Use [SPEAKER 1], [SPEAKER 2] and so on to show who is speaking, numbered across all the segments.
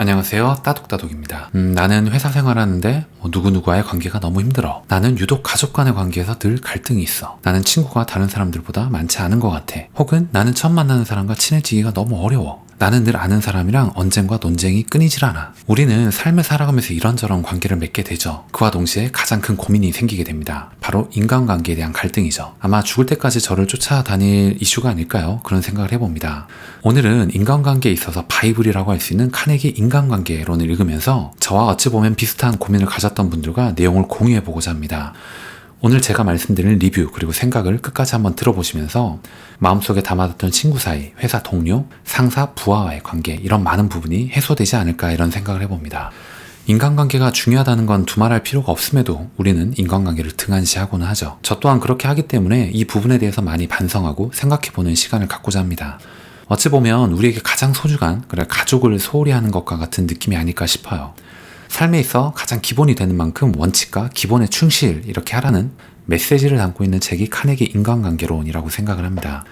[SPEAKER 1] 안녕하세요. 따독따독입니다. 음, 나는 회사 생활하는데 뭐 누구누구와의 관계가 너무 힘들어. 나는 유독 가족 간의 관계에서 늘 갈등이 있어. 나는 친구가 다른 사람들보다 많지 않은 것 같아. 혹은 나는 처음 만나는 사람과 친해지기가 너무 어려워. 나는 늘 아는 사람이랑 언쟁과 논쟁이 끊이질 않아. 우리는 삶을 살아가면서 이런저런 관계를 맺게 되죠. 그와 동시에 가장 큰 고민이 생기게 됩니다. 바로 인간관계에 대한 갈등이죠. 아마 죽을 때까지 저를 쫓아다닐 이슈가 아닐까요? 그런 생각을 해봅니다. 오늘은 인간관계에 있어서 바이블이라고 할 수 있는 카네기 인 간관계론을 읽으면서 저와 어찌 보면 비슷한 고민을 가졌던 분들과 내용을 공유해 보고자 합니다. 오늘 제가 말씀드린 리뷰 그리고 생각을 끝까지 한번 들어보시면서 마음속에 담아뒀던 친구 사이, 회사 동료, 상사, 부하와의 관계 이런 많은 부분이 해소되지 않을까 이런 생각을 해봅니다. 인간관계가 중요하다는 건 두말할 필요가 없음에도 우리는 인간관계를 등한시하고는 하죠. 저 또한 그렇게 하기 때문에 이 부분에 대해서 많이 반성하고 생각해보는 시간을 갖고자 합니다. 어찌 보면 우리에게 가장 소중한 그래 가족을 소홀히 하는 것과 같은 느낌이 아닐까 싶어요. 삶에 있어 가장 기본이 되는 만큼 원칙과 기본에 충실 이렇게 하라는 메시지를 담고 있는 책이 카네기 인간관계론이라고 생각을 합니다.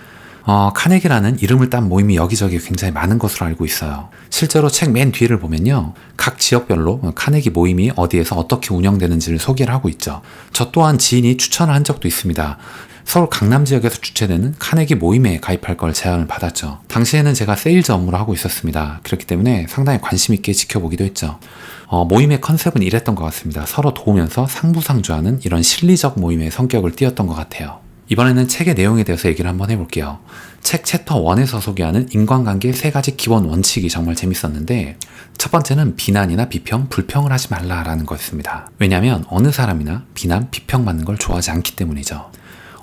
[SPEAKER 1] 어, 카네기라는 이름을 딴 모임이 여기저기 굉장히 많은 것으로 알고 있어요. 실제로 책 맨 뒤를 보면요. 각 지역별로 카네기 모임이 어디에서 어떻게 운영되는지를 소개를 하고 있죠. 저 또한 지인이 추천을 한 적도 있습니다. 서울 강남 지역에서 주최되는 카네기 모임에 가입할 걸 제안을 받았죠. 당시에는 제가 세일즈 업무를 하고 있었습니다. 그렇기 때문에 상당히 관심 있게 지켜보기도 했죠. 어, 모임의 컨셉은 이랬던 것 같습니다. 서로 도우면서 상부상조하는 이런 실리적 모임의 성격을 띄었던 것 같아요. 이번에는 책의 내용에 대해서 얘기를 한번 해볼게요. 책 챕터 1에서 소개하는 인간관계의 세 가지 기본 원칙이 정말 재밌었는데 첫 번째는 비난이나 비평, 불평을 하지 말라라는 거였습니다. 왜냐하면 어느 사람이나 비난, 비평 받는 걸 좋아하지 않기 때문이죠.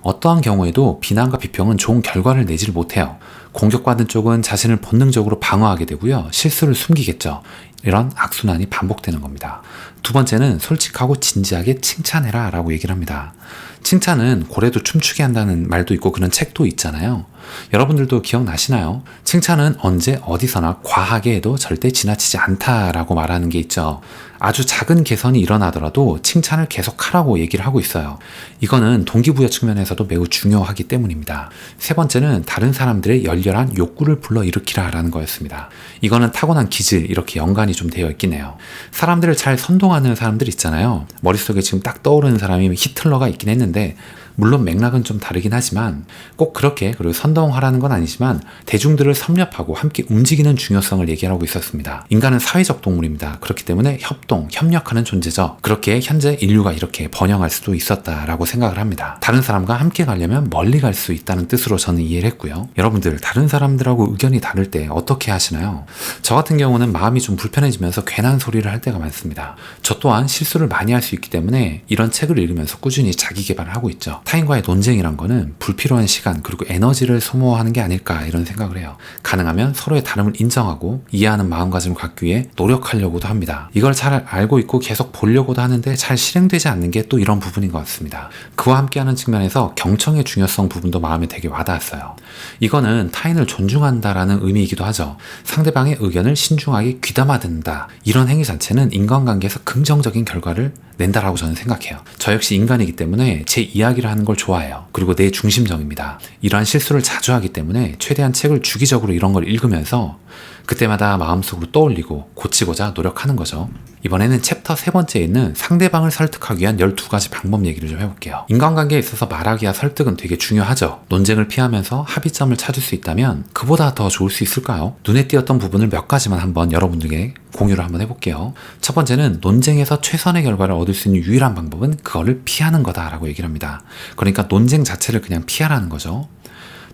[SPEAKER 1] 어떠한 경우에도 비난과 비평은 좋은 결과를 내지를 못해요. 공격받은 쪽은 자신을 본능적으로 방어하게 되고요. 실수를 숨기겠죠. 이런 악순환이 반복되는 겁니다. 두 번째는 솔직하고 진지하게 칭찬해라 라고 얘기를 합니다. 칭찬은 고래도 춤추게 한다는 말도 있고 그런 책도 있잖아요. 여러분들도 기억나시나요? 칭찬은 언제 어디서나 과하게 해도 절대 지나치지 않다라고 말하는 게 있죠. 아주 작은 개선이 일어나더라도 칭찬을 계속 하라고 얘기를 하고 있어요. 이거는 동기부여 측면에서도 매우 중요하기 때문입니다. 세 번째는 다른 사람들의 열 렬한 욕구를 불러일으키라라는 거였습니다. 이거는 타고난 기질 이렇게 연관이 좀 되어 있긴 해요. 사람들을 잘 선동하는 사람들 있잖아요. 머릿속에 지금 딱 떠오르는 사람이 히틀러가 있긴 했는데 물론 맥락은 좀 다르긴 하지만 꼭 그렇게 그리고 선동하라는 건 아니지만 대중들을 섭렵하고 함께 움직이는 중요성을 얘기하고 있었습니다. 인간은 사회적 동물입니다. 그렇기 때문에 협동, 협력하는 존재죠. 그렇게 현재 인류가 이렇게 번영할 수도 있었다라고 생각을 합니다. 다른 사람과 함께 가려면 멀리 갈 수 있다는 뜻으로 저는 이해를 했고요. 여러분들 다른 사람들하고 의견이 다를 때 어떻게 하시나요? 저 같은 경우는 마음이 좀 불편해지면서 괜한 소리를 할 때가 많습니다. 저 또한 실수를 많이 할 수 있기 때문에 이런 책을 읽으면서 꾸준히 자기 개발을 하고 있죠. 타인과의 논쟁이란 거는 불필요한 시간 그리고 에너지를 소모하는 게 아닐까 이런 생각을 해요. 가능하면 서로의 다름을 인정하고 이해하는 마음가짐을 갖기 위해 노력하려고도 합니다. 이걸 잘 알고 있고 계속 보려고도 하는데 잘 실행되지 않는 게 또 이런 부분인 것 같습니다. 그와 함께하는 측면에서 경청의 중요성 부분도 마음에 되게 와닿았어요. 이거는 타인을 존중한다라는 의미이기도 하죠. 상대방의 의견을 신중하게 귀담아 듣는다. 이런 행위 자체는 인간관계에서 긍정적인 결과를 낸다라고 저는 생각해요. 저 역시 인간이기 때문에 제 이야기를 하는 걸 좋아해요. 그리고 내 중심적입니다. 이러한 실수를 자주 하기 때문에 최대한 책을 주기적으로 이런 걸 읽으면서 그때마다 마음속으로 떠올리고 고치고자 노력하는 거죠. 이번에는 챕터 세 번째에 있는 상대방을 설득하기 위한 12가지 방법 얘기를 좀 해볼게요. 인간관계에 있어서 말하기와 설득은 되게 중요하죠. 논쟁을 피하면서 합의점을 찾을 수 있다면 그보다 더 좋을 수 있을까요? 눈에 띄었던 부분을 몇 가지만 한번 여러분들에게 공유를 한번 해볼게요. 첫 번째는 논쟁에서 최선의 결과를 얻을 수 있는 유일한 방법은 그거를 피하는 거다라고 얘기를 합니다. 그러니까 논쟁 자체를 그냥 피하라는 거죠.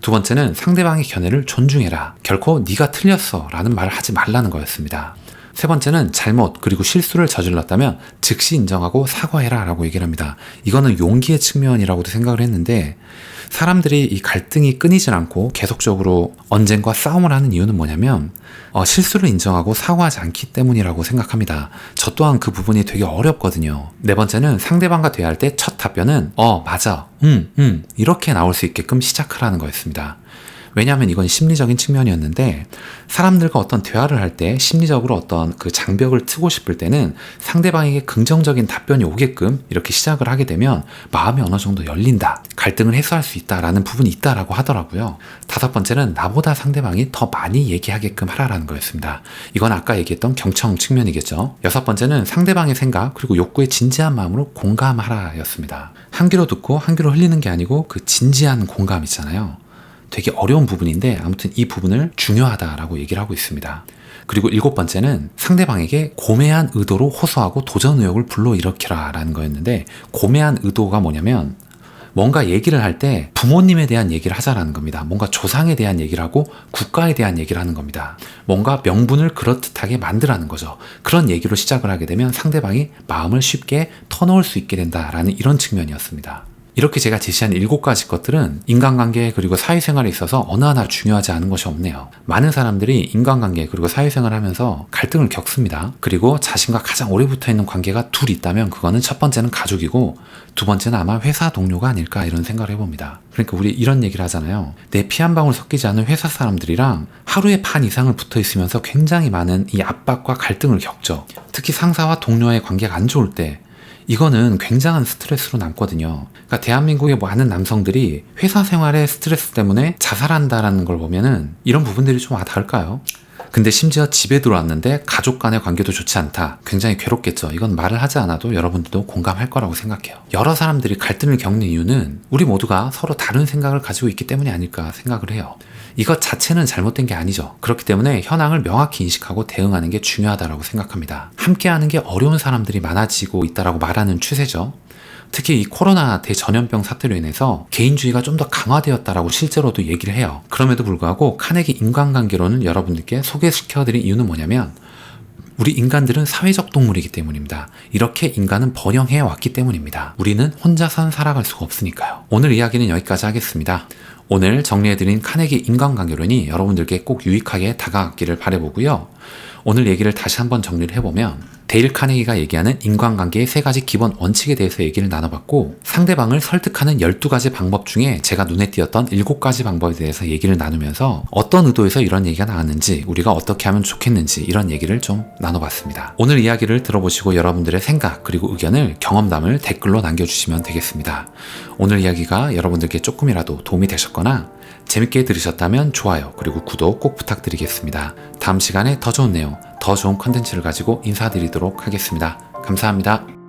[SPEAKER 1] 두 번째는 상대방의 견해를 존중해라. 결코 네가 틀렸어 라는 말을 하지 말라는 거였습니다. 세 번째는 잘못 그리고 실수를 저질렀다면 즉시 인정하고 사과해라 라고 얘기를 합니다. 이거는 용기의 측면이라고도 생각을 했는데 사람들이 이 갈등이 끊이질 않고 계속적으로 언쟁과 싸움을 하는 이유는 뭐냐면 어, 실수를 인정하고 사과하지 않기 때문이라고 생각합니다. 저 또한 그 부분이 되게 어렵거든요. 네 번째는 상대방과 대화할 때 첫 답변은 어 맞아, 음, 음 이렇게 나올 수 있게끔 시작하라는 거였습니다. 왜냐하면 이건 심리적인 측면이었는데 사람들과 어떤 대화를 할 때 심리적으로 어떤 그 장벽을 트고 싶을 때는 상대방에게 긍정적인 답변이 오게끔 이렇게 시작을 하게 되면 마음이 어느 정도 열린다. 갈등을 해소할 수 있다라는 부분이 있다라고 하더라고요. 다섯 번째는 나보다 상대방이 더 많이 얘기하게끔 하라라는 거였습니다. 이건 아까 얘기했던 경청 측면이겠죠. 여섯 번째는 상대방의 생각 그리고 욕구에 진지한 마음으로 공감하라였습니다. 한 귀로 듣고 한 귀로 흘리는 게 아니고 그 진지한 공감 있잖아요. 되게 어려운 부분인데 아무튼 이 부분을 중요하다라고 얘기를 하고 있습니다. 그리고 일곱 번째는 상대방에게 고매한 의도로 호소하고 도전 의욕을 불러일으키라 라는 거였는데 고매한 의도가 뭐냐면 뭔가 얘기를 할 때 부모님에 대한 얘기를 하자라는 겁니다. 뭔가 조상에 대한 얘기를 하고 국가에 대한 얘기를 하는 겁니다. 뭔가 명분을 그렇듯하게 만들라는 거죠. 그런 얘기로 시작을 하게 되면 상대방이 마음을 쉽게 터놓을 수 있게 된다라는 이런 측면이었습니다. 이렇게 제가 제시한 일곱 가지 것들은 인간관계 그리고 사회생활에 있어서 어느 하나 중요하지 않은 것이 없네요. 많은 사람들이 인간관계 그리고 사회생활 하면서 갈등을 겪습니다. 그리고 자신과 가장 오래 붙어 있는 관계가 둘 있다면 그거는 첫 번째는 가족이고 두 번째는 아마 회사 동료가 아닐까 이런 생각을 해봅니다. 그러니까 우리 이런 얘기를 하잖아요. 내 피 한 방울 섞이지 않은 회사 사람들이랑 하루에 반 이상을 붙어 있으면서 굉장히 많은 이 압박과 갈등을 겪죠. 특히 상사와 동료의 관계가 안 좋을 때 이거는 굉장한 스트레스로 남거든요. 그러니까 대한민국의 많은 남성들이 회사 생활의 스트레스 때문에 자살한다라는 걸 보면은 이런 부분들이 좀 와닿을까요? 근데 심지어 집에 들어왔는데 가족 간의 관계도 좋지 않다. 굉장히 괴롭겠죠. 이건 말을 하지 않아도 여러분들도 공감할 거라고 생각해요. 여러 사람들이 갈등을 겪는 이유는 우리 모두가 서로 다른 생각을 가지고 있기 때문이 아닐까 생각을 해요. 이것 자체는 잘못된 게 아니죠. 그렇기 때문에 현황을 명확히 인식하고 대응하는 게 중요하다고 생각합니다. 함께하는 게 어려운 사람들이 많아지고 있다라고 말하는 추세죠. 특히 이 코로나 대전염병 사태로 인해서 개인주의가 좀 더 강화되었다라고 실제로도 얘기를 해요. 그럼에도 불구하고 카네기 인간관계로는 여러분들께 소개시켜드린 이유는 뭐냐면 우리 인간들은 사회적 동물이기 때문입니다. 이렇게 인간은 번영해 왔기 때문입니다. 우리는 혼자선 살아갈 수가 없으니까요. 오늘 이야기는 여기까지 하겠습니다. 오늘 정리해드린 카네기 인간관계론이 여러분들께 꼭 유익하게 다가갔기를 바라보고요. 오늘 얘기를 다시 한번 정리를 해보면 데일 카네기가 얘기하는 인간관계의 세 가지 기본 원칙에 대해서 얘기를 나눠봤고 상대방을 설득하는 12가지 방법 중에 제가 눈에 띄었던 7가지 방법에 대해서 얘기를 나누면서 어떤 의도에서 이런 얘기가 나왔는지 우리가 어떻게 하면 좋겠는지 이런 얘기를 좀 나눠봤습니다. 오늘 이야기를 들어보시고 여러분들의 생각 그리고 의견을 경험담을 댓글로 남겨주시면 되겠습니다. 오늘 이야기가 여러분들께 조금이라도 도움이 되셨거나 재밌게 들으셨다면 좋아요 그리고 구독 꼭 부탁드리겠습니다. 다음 시간에 더 좋은 내용, 더 좋은 컨텐츠를 가지고 인사드리도록 하겠습니다. 감사합니다.